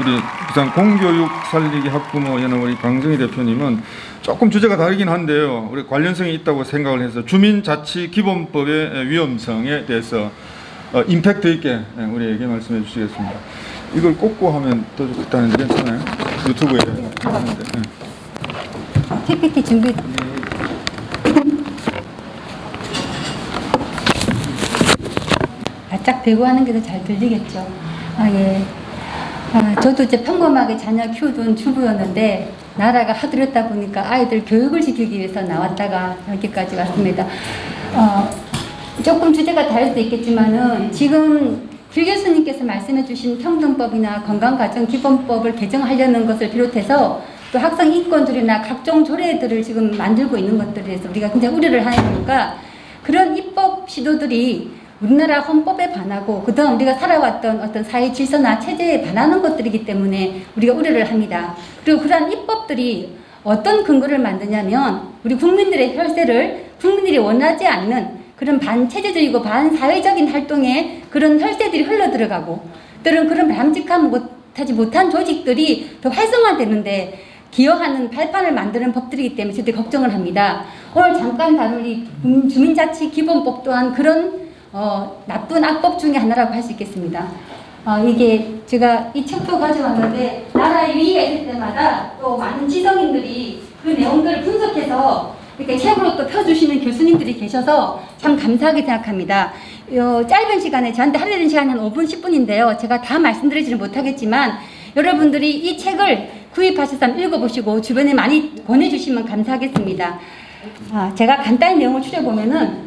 우리 부산 공교육 살리기 학부모 연합 우리 강정희 대표님은 조금 주제가 다르긴 한데요. 우리 관련성이 있다고 생각을 해서 주민자치 기본법의 위험성에 대해서 어, 임팩트 있게 예, 우리에게 말씀해 주시겠습니다. 이걸 꽂고 하면 더 좋겠다는데 괜찮아요? 유튜브에 하는데. 예. PPT 준비. 바짝 대고 하는 게 더 잘 들리겠죠. 아, 예. 아, 저도 이제 평범하게 자녀 키우던 주부였는데, 나라가 하들었다 보니까 아이들 교육을 시키기 위해서 나왔다가 여기까지 왔습니다. 어, 조금 주제가 다를 수도 있겠지만은, 지금 길 교수님께서 말씀해 주신 평등법이나 건강가정기본법을 개정하려는 것을 비롯해서 또 학생 인권들이나 각종 조례들을 지금 만들고 있는 것들에 대해서 우리가 굉장히 우려를 하니까 그런 입법 시도들이 우리나라 헌법에 반하고 그동안 우리가 살아왔던 어떤 사회 질서나 체제에 반하는 것들이기 때문에 우리가 우려를 합니다. 그리고 그러한 입법들이 어떤 근거를 만드냐면 우리 국민들의 혈세를 국민들이 원하지 않는 그런 반체제적이고 반사회적인 활동에 그런 혈세들이 흘러들어가고 또는 그런 바람직한 못하지 못한 조직들이 더 활성화되는데 기여하는 발판을 만드는 법들이기 때문에 저희들이 걱정을 합니다. 오늘 잠깐 다룰 이 음, 주민자치 기본법 또한 그런 어, 나쁜 악법 중에 하나라고 할 수 있겠습니다. 어, 이게 제가 이 책도 가져왔는데 나라의 위기가 있을 때마다 또 많은 지성인들이 그 내용들을 분석해서 이렇게 책으로 또 펴주시는 교수님들이 계셔서 참 감사하게 생각합니다. 어, 짧은 시간에 저한테 하려는 시간이 한 5분 10분인데요. 제가 다 말씀드리지는 못하겠지만 여러분들이 이 책을 구입하셔서 읽어보시고 주변에 많이 권해주시면 감사하겠습니다. 아, 제가 간단히 내용을 추려보면은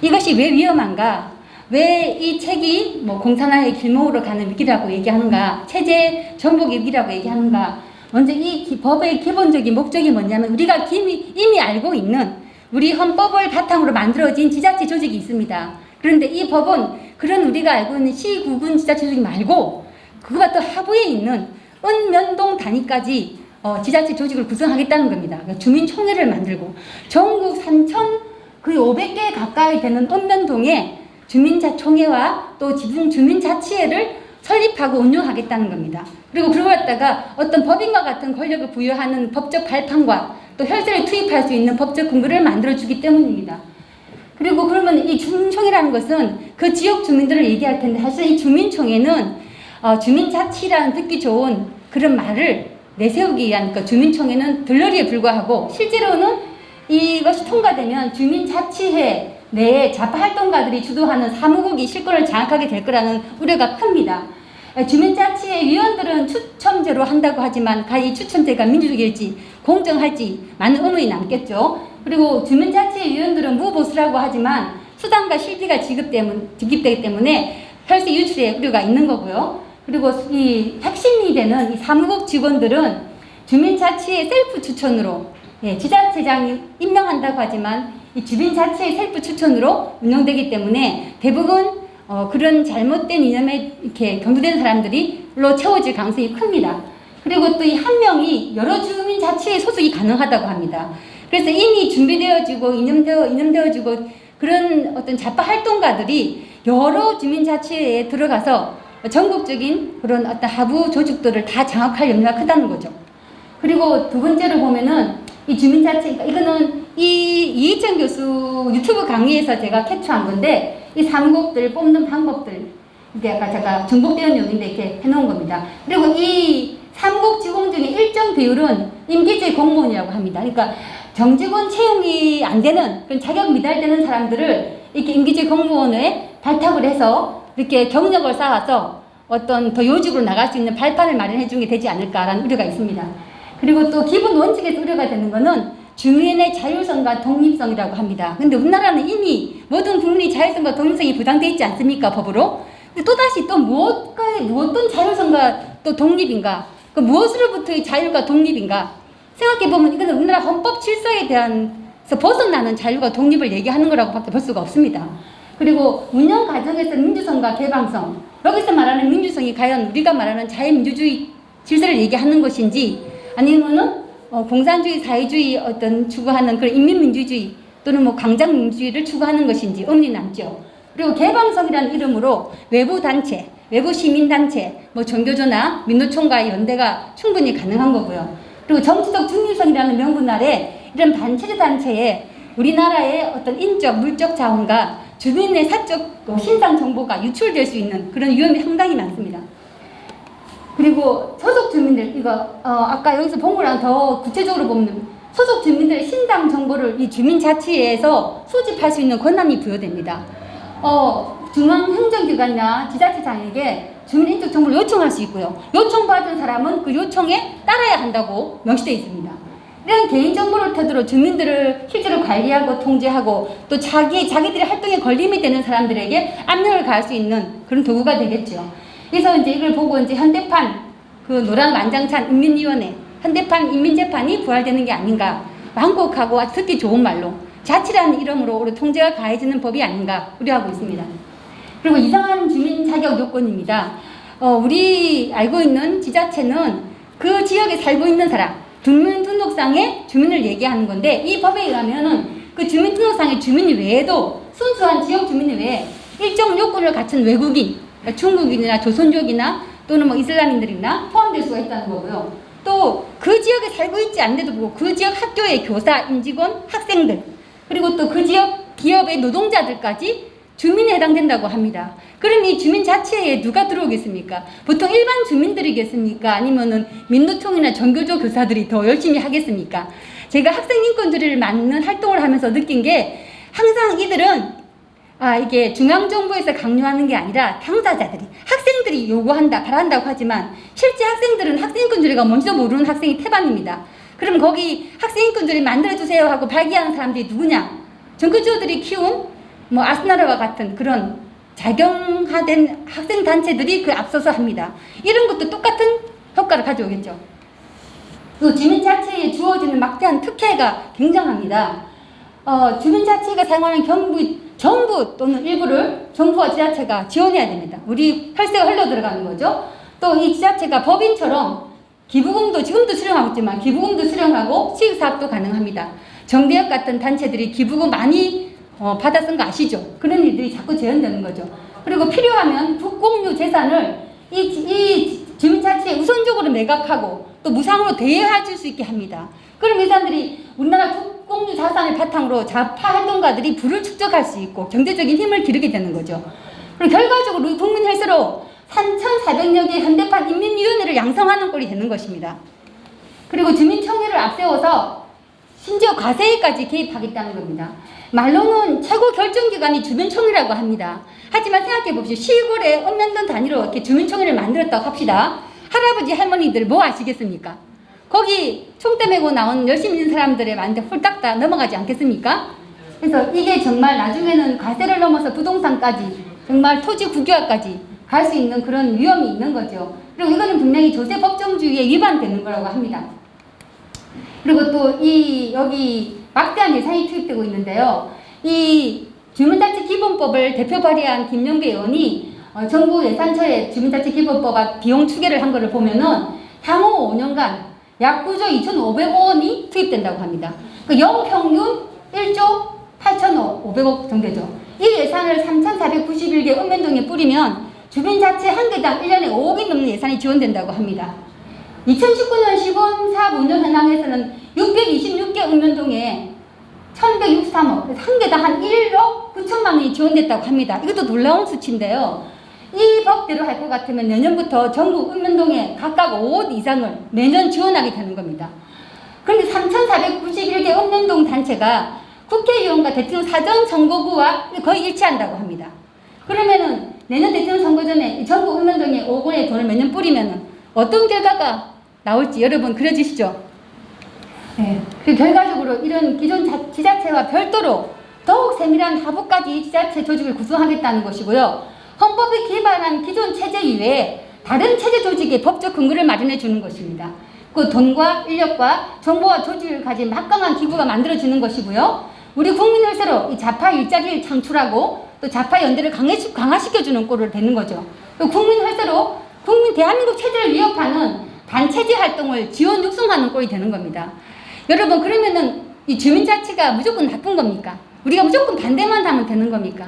이것이 왜 위험한가? 왜 이 책이 뭐 공산화의 길목으로 가는 위기라고 얘기하는가? 체제 전복의 위기라고 얘기하는가? 먼저 이 기- 법의 기본적인 목적이 뭐냐면 우리가 이미, 알고 있는 우리 헌법을 바탕으로 만들어진 지자체 조직이 있습니다. 그런데 이 법은 그런 우리가 알고 있는 시구군 지자체 조직 말고 그거와 또 하부에 있는 은면동 단위까지 어, 지자체 조직을 구성하겠다는 겁니다. 그러니까 주민총회를 만들고 전국 3천 그 500개 가까이 되는 은면동에 주민자총회와 또 지분 주민자치회를 설립하고 운영하겠다는 겁니다. 그리고 그러고 갔다가 어떤 법인과 같은 권력을 부여하는 법적 발판과 또 혈세를 투입할 수 있는 법적 근거를 만들어주기 때문입니다. 그리고 그러면 이 주민총회라는 것은 그 지역 주민들을 얘기할 텐데 사실 이 주민총회는 어, 주민자치라는 듣기 좋은 그런 말을 내세우기 위한 그 주민총회는 들러리에 불과하고 실제로는 이것이 통과되면 주민자치회 내에 좌파 활동가들이 주도하는 사무국이 실권을 장악하게 될 거라는 우려가 큽니다. 에, 주민자치회 위원들은 추첨제로 한다고 하지만 과연 이 추첨제가 민주적일지 공정할지 많은 의문이 남겠죠. 그리고 주민자치회 위원들은 무보수라고 하지만 수당과 실비가 지급되기 때문에 혈세 유출의 우려가 있는 거고요. 그리고 이 핵심이 되는 이 사무국 직원들은 주민자치회 셀프 추천으로 예, 지자체장이 임명한다고 하지만 이 주민자치회 셀프 추천으로 운영되기 때문에 대부분 어, 그런 잘못된 이념에 이렇게 경도된 사람들이로 채워질 가능성이 큽니다. 그리고 또 이 한 명이 여러 주민자치회 소속이 가능하다고 합니다. 그래서 이미 준비되어지고 이념되어 이념되어지고 그런 어떤 좌파 활동가들이 여러 주민 자치회에 들어가서 전국적인 그런 어떤 하부 조직들을 다 장악할 염려가 크다는 거죠. 그리고 두 번째로 보면은 이 주민자치, 그러니까 이거는 이 이희천 교수 유튜브 강의에서 제가 캡처한 건데 이 삼국들 뽑는 방법들 이게 아까 제가 중복되어 용인데 이렇게 해놓은 겁니다. 그리고 이 삼국 직원 중에 일정 비율은 임기제 공무원이라고 합니다. 그러니까 정직원 채용이 안 되는 그런 자격 미달되는 사람들을 이렇게 임기제 공무원에 발탁을 해서 이렇게 경력을 쌓아서 어떤 더 요직으로 나갈 수 있는 발판을 마련해 주는 게 되지 않을까라는 우려가 있습니다. 그리고 또 기본 원칙에서 우려가 되는 것은 주민의 자율성과 독립성이라고 합니다. 근데 우리나라는 이미 모든 국민이 자율성과 독립성이 보장되어 있지 않습니까, 법으로? 근데 또다시 또 무엇과, 무엇떤 자율성과 또 독립인가? 그 무엇으로부터의 자율과 독립인가? 생각해보면 이거는 우리나라 헌법 질서에 대한, 서 벗어나는 자율과 독립을 얘기하는 거라고 밖에 볼 수가 없습니다. 그리고 운영 과정에서 민주성과 개방성, 여기서 말하는 민주성이 과연 우리가 말하는 자유민주주의 질서를 얘기하는 것인지 아니면은 어, 공산주의, 사회주의 어떤 추구하는 그런 인민민주주의 또는 뭐 강장민주주의를 추구하는 것인지 의문이 남죠. 그리고 개방성이라는 이름으로 외부 단체, 외부 시민단체, 뭐 종교조나 민노총과의 연대가 충분히 가능한 거고요. 그리고 정치적 중립성이라는 명분 아래 이런 반체제 단체에 우리나라의 어떤 인적, 물적 자원과 주민의 사적 그 신상 정보가 유출될 수 있는 그런 위험이 상당히 많습니다. 그리고 소속 주민들 이거 어, 아까 여기서 본 거랑 더 구체적으로 보면 소속 주민들의 신상 정보를 이 주민자치회에서 수집할 수 있는 권한이 부여됩니다. 어, 중앙행정기관이나 지자체장에게 주민 인적 정보를 요청할 수 있고요. 요청받은 사람은 그 요청에 따라야 한다고 명시되어 있습니다. 이런 개인정보를 토대로 주민들을 실제로 관리하고 통제하고 또 자기, 자기들의 활동에 걸림이 되는 사람들에게 압력을 가할 수 있는 그런 도구가 되겠죠. 그래서 이제 이걸 보고 이제 현대판 그 노란 만장찬 인민위원회, 현대판 인민재판이 부활되는 게 아닌가. 완곡하고 듣기 좋은 말로 자치라는 이름으로 우리 통제가 가해지는 법이 아닌가 우려하고 있습니다. 그리고 이상한 주민 자격 요건입니다. 어, 우리 알고 있는 지자체는 그 지역에 살고 있는 사람, 주민등록상에 주민을 얘기하는 건데 이 법에 의하면은 그 주민등록상의 주민 외에도 순수한 지역 주민 외에 일정 요건을 갖춘 외국인, 그러니까 중국인이나 조선족이나 또는 뭐 이슬람인들이나 포함될 수가 있다는 거고요. 또 그 지역에 살고 있지 않는데도 불구하고 그 지역 학교의 교사, 임직원, 학생들 그리고 또 그 지역 기업의 노동자들까지 주민에 해당된다고 합니다. 그럼 이 주민 자체에 누가 들어오겠습니까? 보통 일반 주민들이겠습니까? 아니면은 민노총이나 전교조 교사들이 더 열심히 하겠습니까? 제가 학생 인권들을 맡는 활동을 하면서 느낀 게 항상 이들은 아, 이게 중앙정부에서 강요하는 게 아니라 당사자들이, 학생들이 요구한다, 바란다고 하지만 실제 학생들은 학생인권조례가 뭔지도 모르는 학생이 태반입니다. 그럼 거기 학생인권조례 만들어주세요 하고 발기하는 사람들이 누구냐? 정교조들이 키운 뭐 아스나라와 같은 그런 작용화된 학생 단체들이 그 앞서서 합니다. 이런 것도 똑같은 효과를 가져오겠죠. 또 주민 자체에 주어지는 막대한 특혜가 굉장합니다. 어, 주민 자체가 사용하는 경부, 정부 또는 일부를 정부와 지자체가 지원해야 됩니다. 우리 혈세가 흘러 들어가는 거죠. 또 이 지자체가 법인처럼 기부금도 지금도 수령하고 있지만 기부금도 수령하고 수익사업도 가능합니다. 정대협 같은 단체들이 기부금 많이 어, 쓴거 아시죠? 그런 일들이 자꾸 재현되는 거죠. 그리고 필요하면 국공유 재산을 이, 이 주민자치에 우선적으로 매각하고 또 무상으로 대여해 줄 수 있게 합니다. 그럼 이 사람들이 우리나라 국공유 자산을 바탕으로 좌파 활동가들이 부를 축적할 수 있고 경제적인 힘을 기르게 되는 거죠. 그리고 결과적으로 우리 국민 혈세로 3,400여 개 현대판 인민위원회를 양성하는 꼴이 되는 것입니다. 그리고 주민총회를 앞세워서 심지어 과세에까지 개입하겠다는 겁니다. 말로는 최고 결정기관이 주민총회라고 합니다. 하지만 생각해 봅시오. 시골에 읍면동 단위로 이렇게 주민총회를 만들었다고 합시다. 할아버지 할머니들 뭐 아시겠습니까? 거기 총대 메고 나온 열심히 있는 사람들의 만데 홀딱 다 넘어가지 않겠습니까? 그래서 이게 정말 나중에는 과세를 넘어서 부동산까지 정말 토지 국유화까지 갈 수 있는 그런 위험이 있는 거죠. 그리고 이거는 분명히 조세 법정주의에 위반되는 거라고 합니다. 그리고 또 이 여기 막대한 예산이 투입되고 있는데요. 이 주민자치 기본법을 대표 발의한 김영배 의원이 어, 정부 예산처에 주민자치 기본법 비용 추계를 한 거를 보면은 향후 5년간 약 9조 2,500억 원이 투입된다고 합니다. 그 연평균 1조 8,500억 정도죠. 이 예산을 3,491개 읍면동에 뿌리면 주민 자치 한 개당 1년에 5억이 넘는 예산이 지원된다고 합니다. 2019년 시범 사업 운영 현황에서는 626개 읍면동에 1163억, 그래서 한 개당 한 1억 9천만 원이 지원됐다고 합니다. 이것도 놀라운 수치인데요. 이 법대로 할 것 같으면 내년부터 전국 읍면동에 각각 5억 이상을 매년 지원하게 되는 겁니다. 그런데 3,491개 읍면동 단체가 국회의원과 대통령 사전 선거구와 거의 일치한다고 합니다. 그러면은 내년 대통령 선거 전에 이 전국 읍면동에 5억 원의 돈을 매년 뿌리면은 어떤 결과가 나올지 여러분 그려지시죠? 네. 그 결과적으로 이런 기존 자, 지자체와 별도로 더욱 세밀한 하부까지 지자체 조직을 구성하겠다는 것이고요. 헌법이 기반한 기존 체제 이외에 다른 체제 조직의 법적 근거를 마련해 주는 것입니다. 그 돈과 인력과 정보와 조직을 가진 막강한 기구가 만들어지는 것이고요. 우리 국민을 새로 이 좌파 일자리를 창출하고 또 좌파 연대를 강화시켜주는 꼴을 되는 거죠. 또 국민 혈세로 국민 대한민국 체제를 위협하는 반체제 활동을 지원 육성하는 꼴이 되는 겁니다. 여러분 그러면은 이 주민자치가 무조건 나쁜 겁니까? 우리가 무조건 반대만 하면 되는 겁니까?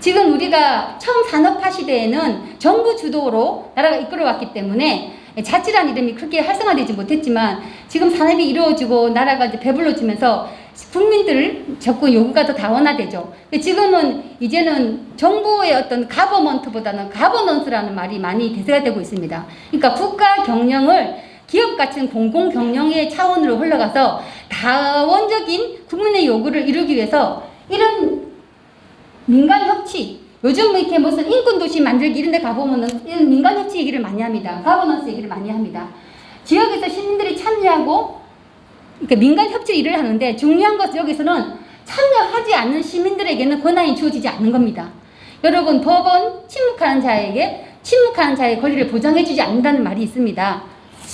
지금 우리가 청산업화 시대에는 정부 주도로 나라가 이끌어왔기 때문에 자치란 이름이 크게 활성화되지 못했지만 지금 산업이 이루어지고 나라가 이제 배불러지면서 국민들 접근 요구가 더 다원화되죠. 지금은 이제는 정부의 어떤 가버먼트보다는 가버넌스라는 말이 많이 대세가 되고 있습니다. 그러니까 국가 경영을 기업 같은 공공 경영의 차원으로 흘러가서 다원적인 국민의 요구를 이루기 위해서 이런 민간 협치 요즘 뭐 이렇게 무슨 인권 도시 만들기 이런 데 가보면은 민간 협치 얘기를 많이 합니다. 가버넌스 얘기를 많이 합니다. 지역에서 시민들이 참여하고 그러니까 민간 협치 일을 하는데 중요한 것은 여기서는 참여하지 않는 시민들에게는 권한이 주어지지 않는 겁니다. 여러분 법원 침묵하는 자에게 침묵하는 자의 권리를 보장해주지 않는다는 말이 있습니다.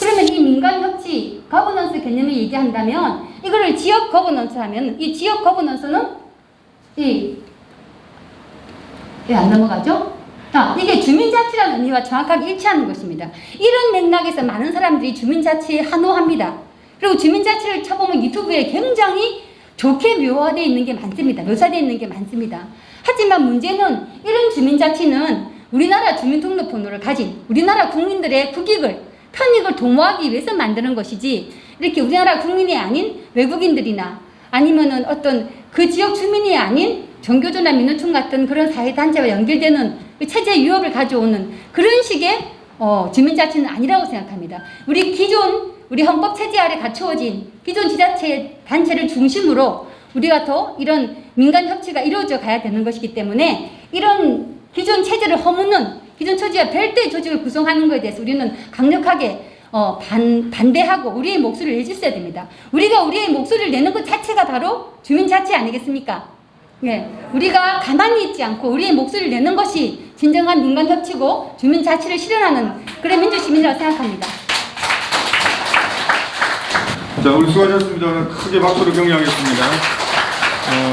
그러면 이 민간 협치 거버넌스 개념을 얘기한다면 이거를 지역 거버넌스 하면 이 지역 거버넌스는 이 왜 안 넘어가죠? 아, 이게 주민자치라는 의미와 정확하게 일치하는 것입니다. 이런 맥락에서 많은 사람들이 주민자치에 한호합니다. 그리고 주민자치를 쳐보면 유튜브에 굉장히 좋게 묘화되어 있는 게 많습니다. 묘사되어 있는 게 많습니다. 하지만 문제는 이런 주민자치는 우리나라 주민등록번호를 가진 우리나라 국민들의 국익을, 편익을 도모하기 위해서 만드는 것이지 이렇게 우리나라 국민이 아닌 외국인들이나 아니면은 어떤 그 지역 주민이 아닌 종교조나 민노총 같은 그런 사회단체와 연결되는 그 체제 유협을 가져오는 그런 식의 어, 주민자치는 아니라고 생각합니다. 우리 기존 우리 헌법 체제 아래 갖추어진 기존 지자체 단체를 중심으로 우리가 더 이런 민간 협치가 이루어져 가야 되는 것이기 때문에 이런 기존 체제를 허무는 기존 처지와 별도의 조직을 구성하는 것에 대해서 우리는 강력하게 어, 반, 반대하고 우리의 목소리를 내줬어야 됩니다. 우리가 우리의 목소리를 내는 것 자체가 바로 주민 자치 아니겠습니까? 예, 우리가 가만히 있지 않고 우리의 목소리를 내는 것이 진정한 민간 협치고 주민 자치를 실현하는 그런 민주 시민이라고 생각합니다. 자, 우리 수고하셨습니다. 오늘 크게 박수로 격려하겠습니다. 어,